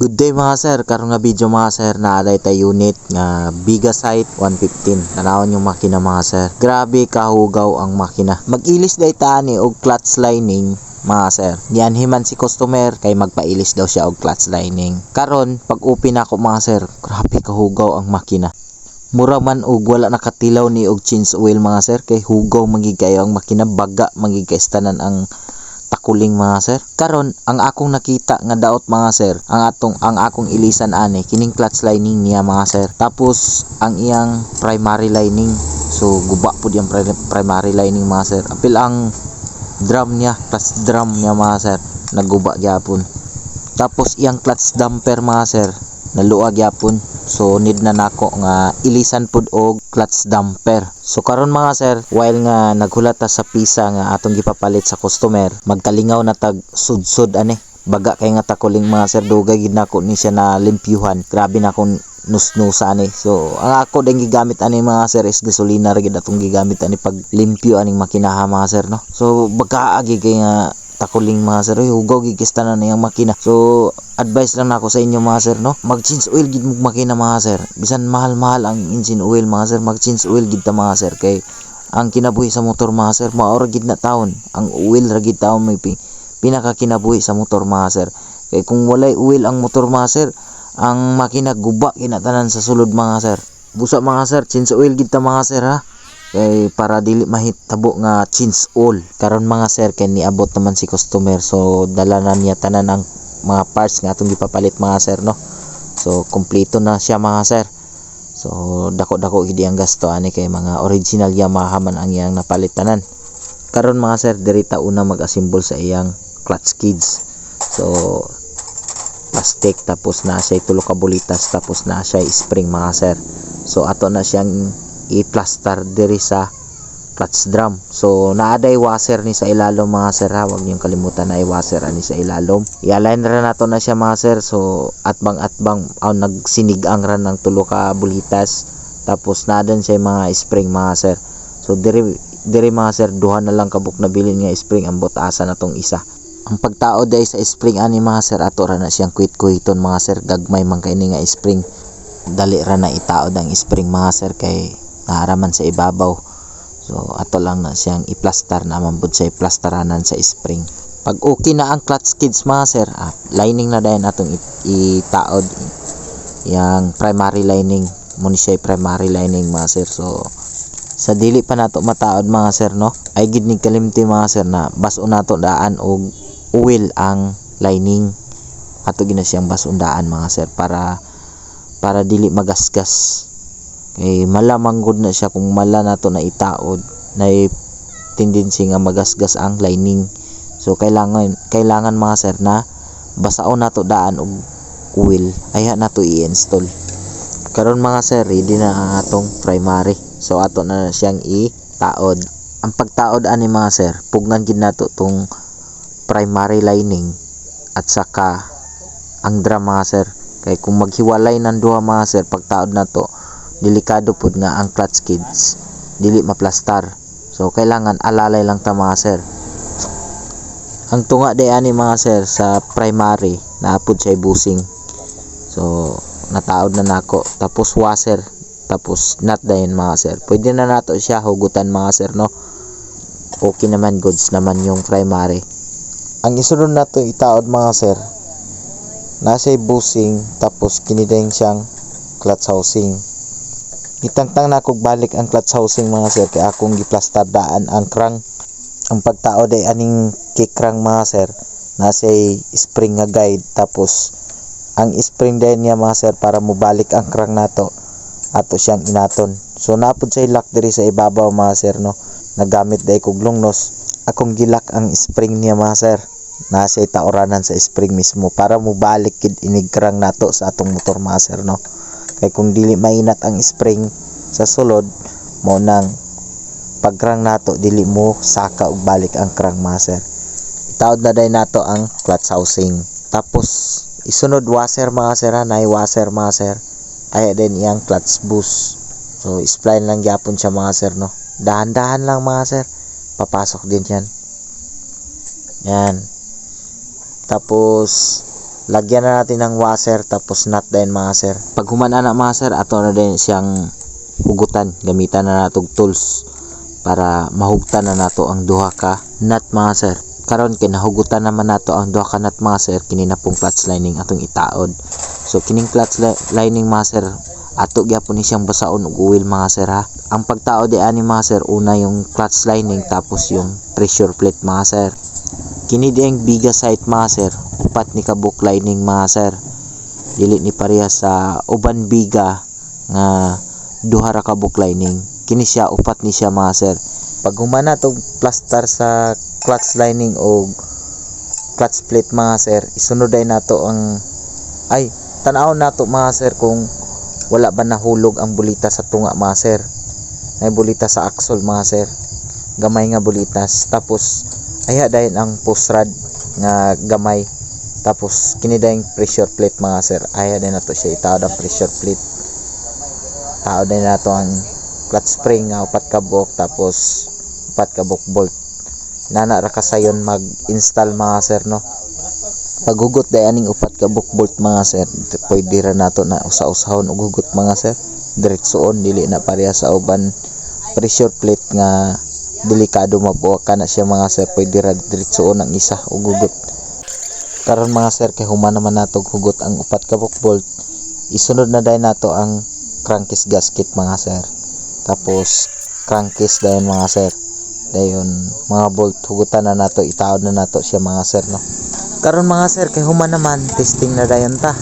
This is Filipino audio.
Good day mga sir, karon nga video mga sir na aday ta unit nga bigas height 115. Tanawon yung makina mga sir. Grabe kahugaw ang makina. Mag-ilis day ta ni og clutch lining mga sir. Gianhiman si customer kay magpailis daw siya og clutch lining. Karon pag upin ako mga sir, grabe kahugaw ang makina. Mura man og wala nakatilaw ni og change oil mga sir kay hugaw magig kayo ang makina baga magig kay tanan ang takuling mga sir. Karon ang akong nakita nga daot mga sir, ang atong ang akong ilisan ani kining clutch lining niya mga sir. Tapos ang iyang primary lining. So guba pud yung pri- primary lining mga sir. Apil ang drum niya, clutch drum niya mga sir, naguba gyapon. Tapos iyang clutch damper mga sir, naluag gyapon. So need na nako nga ilisan pud og clutch damper. So karon mga sir, while nga naghulat ta sa pisa nga atong gipapalit sa customer, magkalingaw na tag sudsud ani. Baga kay nga takuling mga sir dugay gid nako ni siya na limpyuhan. Grabe na akong nusnusa ani. So ang ako din gigamit ani mga sir is gasolina ra gid atong gigamit ani pag limpyo aning makinaha mga sir no. So baga agi kay nga takuling mga sir, Uy, hugaw gigista na niyang makina. So, advice lang nako sa inyo mga sir, no? Mag-change oil gid mo makina mga sir. Bisan mahal-mahal ang engine oil mga sir, mag-change oil gid ta mga sir kay ang kinabuhi sa motor mga sir, maora gid na taon. Ang oil ra gid taon may pi, pinaka kinabuhi sa motor mga sir. Kay kung walay oil ang motor mga sir, ang makina guba kinatanan sa sulod mga sir. Busa mga sir, change oil gid ta mga sir ha kay para dili mahitabo nga change all karon mga sir kay niabot naman si customer. So dala na niya tanan ang mga parts nga atong gipapalit mga sir no? So kompleto na siya mga sir. So dako-dako gid ang gasto ani kay mga original Yamaha man ang iyang napalit tanan. Karon mga sir diri una mag-assemble sa iyang clutch skids so plastic tapos na siya tulo ka bulitas tapos na siya spring mga sir. So ato na siyang i-plaster diri sa clutch drum. So naaday washer ni sa ilalom mga sir ha. Huwag niyong kalimutan na i-washer ani sa ilalom. I-align ra nato na siya mga sir. So atbang atbang aw nagsinigang ra ng tulo ka bulitas. Tapos nadan siya mga spring mga sir. So diri diri mga sir duha na lang kabuk na bilin nga spring ang butasan natong isa. Ang pagtao day sa spring ani mga sir ato ra na siyang quit kuhiton mga sir gagmay man kay ni nga spring. Dali ra na itaod ang spring mga sir kay naaraman sa ibabaw. So ato lang na siyang i-plaster na mambud sa i-plasteranan sa spring. Pag okay na ang clutch skids mga sir, ah, lining na dayon atong itaod yang primary lining mo siya primary lining mga sir. So sa dili pa nato mataod mga sir no, ay gid ni kalimti mga sir na baso nato daan og oil ang lining ato gina siyang basundaan mga sir para para dili magasgas kay malamang gud na siya kung mala nato na itaod. Na tendency nga magasgas ang lining. So kailangan kailangan mga sir na basaon nato daan og oil aya nato i-install. Karon mga sir ready na ang atong primary. So ato na siyang itaod. Ang pagtaod ani mga sir pugnan gid nato tong primary lining at saka ang drum mga sir. Kay kung maghiwalay ng duha mga sir pagtaod nato delikado pud nga ang clutch skids dili maplastar. So kailangan alalay lang ta mga sir. Ang tunga day ani mga sir sa primary naapod siya busing so nataod na nako. Tapos washer tapos nut dayon mga sir. Pwede na nato siya hugutan mga sir no? Okay naman goods naman yung primary. Ang isunod nato itaod mga sir nasa busing tapos kinideng siyang clutch housing Itangtang na kog balik ang clutch housing mga sir kay akong giplastar daan ang crank ang pagtao day aning kikrang mga sir nasa spring nga guide. Tapos ang spring din niya mga sir para mubalik ang crank nato ato siyang inaton. So napod sa lock diri sa ibabaw mga sir no? Nagamit day kog lungnos. Akong gilak ang spring niya mga sir nasa taoranan sa spring mismo para mubalik kid inig crank nato sa atong motor mga sir no kay kung dili mainat ang spring sa sulod mo nang pagkrang nato dili mo saka og balik ang crank master. Itaod na day nato ang clutch housing. Tapos isunod washer mga sir ha? Nay washer mga sir. Ay din iyang clutch boost. So spline lang gyapon siya mga sir no? Dahan-dahan lang mga sir. Papasok din yan. Yan. Tapos lagyan na natin ng washer tapos nut din mga sir. Pag humana na mga sir ato na din siyang hugutan. Gamitan na natog tools para mahugtan na nato ang duha ka nut mga sir. Karon kinahugutan naman nato ang duha ka nut mga sir kini na pong clutch lining atong itaod so kining clutch li- lining mga sir ato gyapon ni siyang basaon og oil mga sir ha. Ang pagtao di ani mga sir una yung clutch lining tapos yung pressure plate mga sir. Kini di ang biga site mga sir upat ni kabuk lining mga sir. Dili ni pareha sa uban biga nga duha ra ka lining. Kini siya upat ni siya mga sir. Pag humana tog plaster sa clutch lining o clutch plate mga sir isunod ay nato ang ay tanaw nato mga sir kung wala ba nahulog ang bulita sa tunga mga sir. May bulita sa axle mga sir. Gamay nga bulitas tapos aya dayon ang post rod nga gamay tapos kini dayon pressure plate mga sir. Aya din nato siya. Itaod ang pressure plate. Tao din nato ang clutch spring nga upat ka buok tapos upat ka buok bolt. Nana ra kasayon mag install mga sir no? Paghugot day aning upat ka buok bolt mga sir. Pwede ra nato na usa-usahon og hugot mga sir. Diretsoon dili na pareha sa uban. Pressure plate nga delikado mabuwa ka na siya mga sir. Pwede ra diretsoon ang isa og hugot karon mga sir kay human naman nato hugot ang upat ka bolt isunod na dahil nato ang crankcase gasket mga sir. Tapos crankcase dayon mga sir. Dayon mga bolt hugutan na nato itaod na nato siya mga sir no? Karon mga sir kay human naman testing na dayon ta